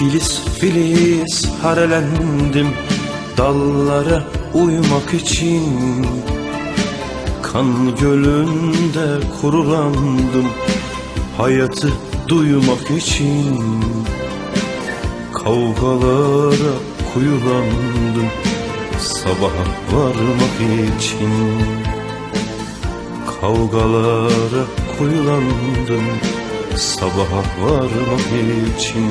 Filiz filiz harelendim dallara uymak için. Kan gölünde kurulandım hayatı duymak için. Kavgalara kuyulandım sabaha varmak için. Kavgalara kuyulandım sabaha varmak için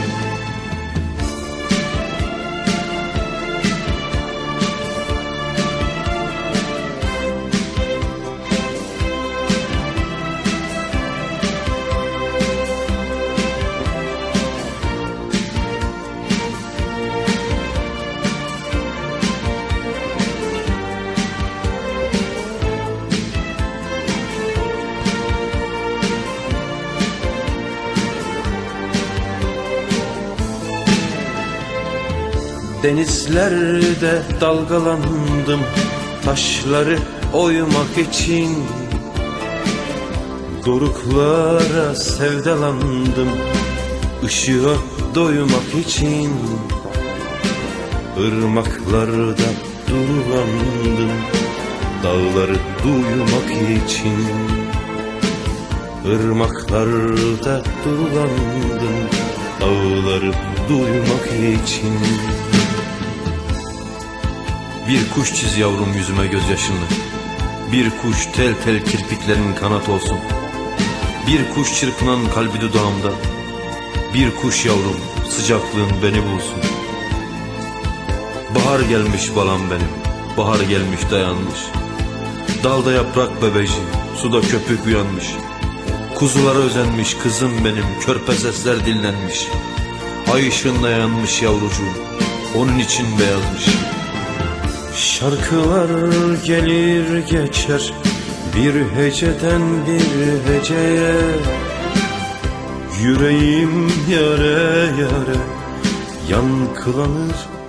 Denizlerde dalgalandım Taşları oymak için. Doruklara sevdalandım Işığa doymak için. Irmaklarda durulandım Dağları duymak için. Irmaklarda durulandım Dağları duymak için bir kuş çiz yavrum yüzüme gözyaşınla Bir kuş tel tel kirpiklerin kanat olsun. Bir kuş çırpınan kalbi dudağımda. Bir kuş yavrum sıcaklığın beni bulsun. Bahar gelmiş balam benim Bahar gelmiş dayanmış. Dalda yaprak bebeci Suda köpük uyanmış. Kuzulara özenmiş kızım benim Körpe sesler dinlenmiş. Ay ışığında yanmış yavrucuğum Onun için beyazmış Şarkılar gelir geçer bir heceden bir heceye. Yüreğim yare yare yankılanır